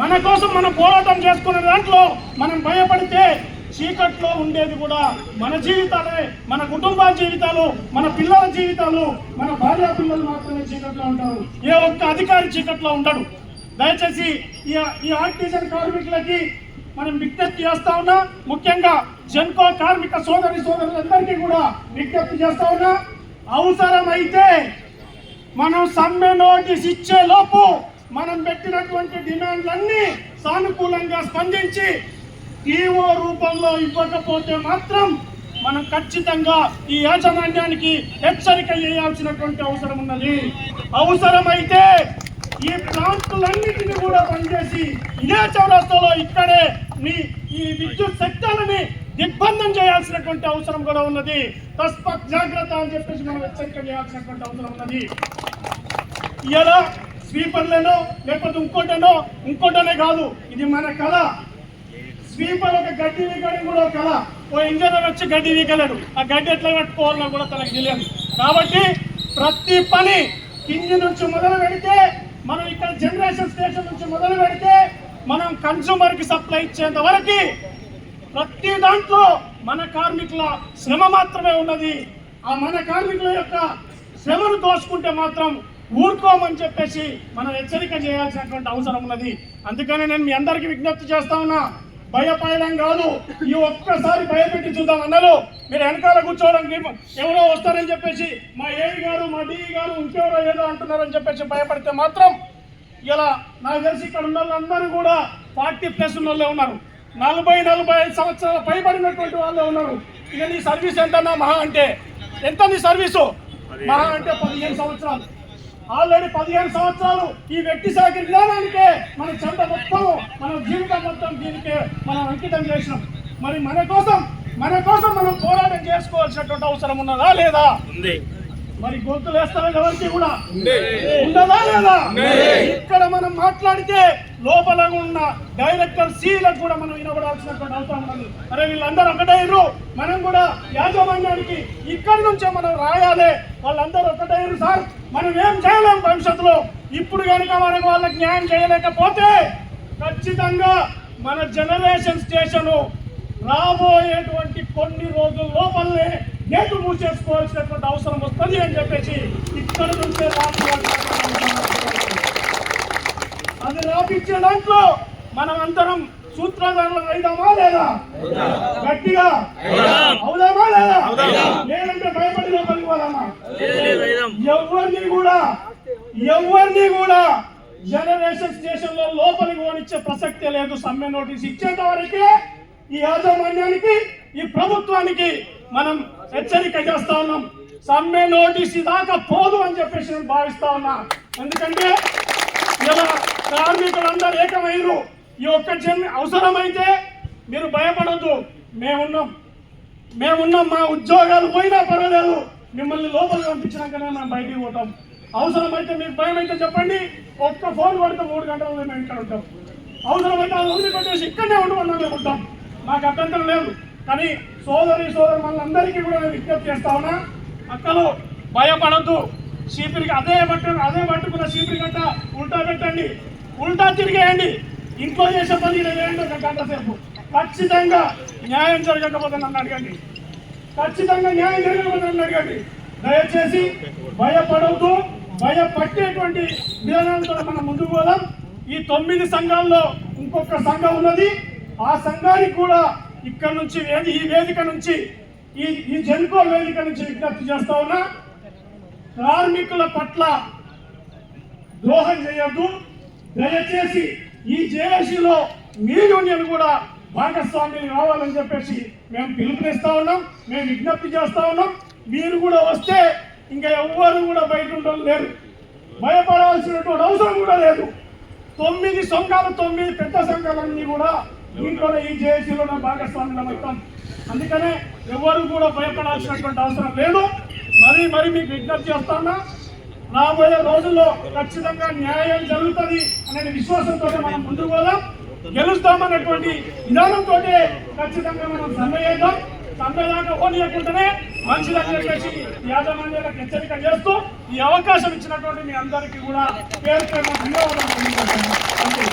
మన కోసం మనం పోరాటం చేసుకునే దాంట్లో మనం భయపడితే చీకట్లో ఉండేది కూడా మన జీవితాలే మన కుటుంబాల జీవితాలు మన పిల్లల జీవితాలు మన భార్యా పిల్లలు మాత్రమే చీకట్లో ఉంటారు. ఏ ఒక్క అధికారి చీకట్లో ఉండడు. దయచేసి ఈ ఈ ఆర్టిజన్ కార్మికులకి మనం విజ్ఞప్తి చేస్తా ఉన్నా ముఖ్యంగా జన్కో కార్మిక సోదరి సోదరులందరికీ కూడా విజ్ఞప్తి చేస్తా ఉన్నా అవసరమైతే మనం సమ్మె నోటీస్ ఇచ్చే లోపు మనం పెట్టినటువంటి డిమాండ్లన్నీ సానుకూలంగా స్పందించి ఈఓ రూపంలో ఇవ్వకపోతే మాత్రం మనం ఖచ్చితంగా ఈ యాజమాన్యానికి హెచ్చరిక చేయాల్సినటువంటి అవసరం ఉన్నది. అవసరమైతే ఈ ప్లాంట్లన్నిటిని కూడా పనిచేసి ఇదే చౌరస్తాలో ఇక్కడే మీ ఈ విద్యుత్ శక్తులని దిగ్బంధం చేయాల్సినటువంటి అవసరం కూడా ఉన్నది. తస్మత్ జాగ్రత్త అని చెప్పేసి మనం హెచ్చరిక చేయాల్సినటువంటి అవసరం ఉన్నది. ఇలా స్వీపర్లనో లేకపోతే ఇంకోటనో ఇంకోటనే కాదు ఇది మన కళ. స్వీపర్ ఒక గడ్డి వీకడం కూడా ఒక కళ. ఓ ఇంజనీర్ వచ్చి గడ్డి వీకలేడు ఆ గడ్డి ఎట్లా కట్టుకోవాలన్నా కూడా తనకు తెలియదు. కాబట్టి ప్రతి పని కింది నుంచి మొదలు పెడితే మనం ఇక్కడ జనరేషన్ స్టేషన్ నుంచి మొదలు పెడితే మనం కన్సూమర్కి సప్లై ఇచ్చేంత వరకు ప్రతి దాంట్లో మన కార్మికుల శ్రమ మాత్రమే ఉన్నది. ఆ మన కార్మికుల యొక్క శ్రమను దోచుకుంటే మాత్రం ఊరుకోమని చెప్పేసి మనం హెచ్చరిక చేయాల్సినటువంటి అవసరం ఉన్నది. అందుకని నేను మీ అందరికీ విజ్ఞప్తి చేస్తా ఉన్నా. భయపడడం కాదు. ఈ ఒక్కసారి భయపెట్టి చూద్దాం అన్నారు మీరు వెనకాల కూర్చోవడానికి ఎవరో వస్తారని చెప్పేసి మా ఏవి గారు మా డిఈ గారు ఇంకెవరో ఏదో అంటున్నారని చెప్పేసి భయపడితే మాత్రం ఇలా నాకు తెలిసి ఇక్కడ ఉన్న వాళ్ళందరూ కూడా ఫార్టీ ప్లస్ ఉన్న వాళ్ళే ఉన్నారు. నలభై నలభై ఐదు సంవత్సరాల పైబడినటువంటి వాళ్ళే ఉన్నారు. ఇక నీ సర్వీస్ ఎంతన్నా మహా అంటే? ఎంత నీ సర్వీసు? మహా అంటే పదిహేను సంవత్సరాలు. ఆల్రెడీ పదిహేను సంవత్సరాలు ఈ వ్యక్తి సాగి విధానానికే మన చెంత మొత్తం మన జీవితం మొత్తం దీనికే మనం అంకితం చేసినాం. మరి మన కోసం మన కోసం మనం పోరాటం చేసుకోవాల్సినటువంటి అవసరం ఉన్నదా లేదా? ఉంది. మరి గొంతులు వేస్తారా ఎవరికి కూడా? ఉండదా లేదా? ఇక్కడ మనం మాట్లాడితే లోపల ఉన్న డైరెక్టర్ సీలకు కూడా మనం వినబడాల్సినటువంటి అవసరం ఉన్నది. అరే వీళ్ళందరూ ఒకటైరు మనం కూడా యాజమాన్యానికి ఇక్కడి నుంచే మనం రాయాలి. వాళ్ళందరూ ఒకటైరు సార్. మనం ఏం చేయలేం భవిష్యత్తులో. ఇప్పుడు కనుక మనకు వాళ్ళకి న్యాయం చేయలేకపోతే ఖచ్చితంగా మన జనరేషన్ స్టేషను రాబోయేటువంటి కొన్ని రోజుల లోపలనే గేటు మూసేసుకోవాల్సినటువంటి అవసరం వస్తుంది అని చెప్పేసి ఇక్కడ రాపించే దాంట్లో మనం అందరం సూత్రధారులు అయిదామా లేదా? గట్టిగా? అవుదామా లేదా? లేదంటే భయపడి లోపలికి పోదామా? ఎవరిని కూడా ఎవరిని కూడా జనరేషన్ స్టేషన్లో లోపలికి పోనిచ్చే ప్రసక్తే లేదు. సమ్మె నోటీస్ ఇచ్చేంత వరకే ఈ యాజమాన్యానికి ఈ ప్రభుత్వానికి మనం హెచ్చరిక చేస్తా ఉన్నాం. సమ్మె నోటీస్ దాకా పోదు అని చెప్పేసి నేను భావిస్తా ఉన్నా. ఎందుకంటే ఇలా కార్మికులందరూ ఏకమైరు ఈ ఒక్క జన్మ అవసరమైతే మీరు భయపడొద్దు. మేమున్నాం. మేమున్నాం మా ఉద్యోగాలు పోయినా పర్వాలేదు. మిమ్మల్ని లోపలికి పంపించినాకనే మేము బయటికి పోతాం. అవసరమైతే మీకు భయం అయితే చెప్పండి. ఒక్క ఫోన్ పడితే మూడు గంటలు మేము ఇక్కడ ఉంటాం. అవసరమైతే అది వదిలిపెట్టేసి ఇక్కడనే ఉండమన్నా మేము ఉంటాం. మాకు అభ్యంతరం లేదు. కానీ సోదరి సోదరు మనందరికీ కూడా నేను విజ్ఞప్తి చేస్తా ఉన్నా అక్కలు భయపడద్దు. చీపిరికి అదే బట్ట అదే పట్టుకున్న చీపిరి గంట ఉల్టా పెట్టండి. ఉల్టా తిరిగేయండి. ఇంట్లో చేసే పని వేయండి చేయండి ఒక గంట సేపు. ఖచ్చితంగా న్యాయం జరగకపోతే నన్ను అడగండి. ఖచ్చితంగా న్యాయం జరగకపోతే నన్ను అడగండి. దయచేసి భయపడవద్దు. భయపట్టేటువంటి విధానాలతో మనం ముందుకు పోదాం. ఈ తొమ్మిది సంఘాల్లో ఇంకొక సంఘం ఉన్నది. ఆ సంఘానికి కూడా ఇక్కడ నుంచి వేది ఈ వేదిక నుంచి ఈ ఈ జన్కో వేదిక నుంచి విజ్ఞప్తి చేస్తా ఉన్నా. కార్మికుల పట్ల ద్రోహం చేయొద్దు. దయచేసి ఈ జేఏసీలో మీ యూనియన్ కూడా భాగస్వామ్యం కావాలని చెప్పేసి మేము పిలుపునిస్తా ఉన్నాం మేము విజ్ఞప్తి చేస్తా ఉన్నాం. మీరు కూడా వస్తే ఇంకా ఎవ్వరు కూడా బయట ఉండడం లేరు భయపడాల్సినటువంటి అవసరం కూడా లేదు. తొమ్మిది సంఘాలు తొమ్మిది పెద్ద సంఘాలన్నీ కూడా దీంట్లో ఈ జేఏసీలోనే భాగస్వామ్యం అవుతాం అందుకనే ఎవరు కూడా భయపడాల్సినటువంటి అవసరం లేదు. మరి మరి మీకు విజ్ఞప్తి చేస్తానా రాబోయే రోజుల్లో ఖచ్చితంగా న్యాయం జరుగుతుంది అనే విశ్వాసంతో మనం ముందుకు పోదాం. గెలుస్తామన్నటువంటి విధానంతో ఖచ్చితంగా మనం సమ్మె చేద్దాం. సమ్మె దాకా ఓనియకుంటేనే మంచిదని చెప్పేసి యాజమాన్యాలకు హెచ్చరిక చేస్తూ ఈ అవకాశం ఇచ్చినటువంటి మీ అందరికీ కూడా పేరు పేరు ధన్యవాదాలు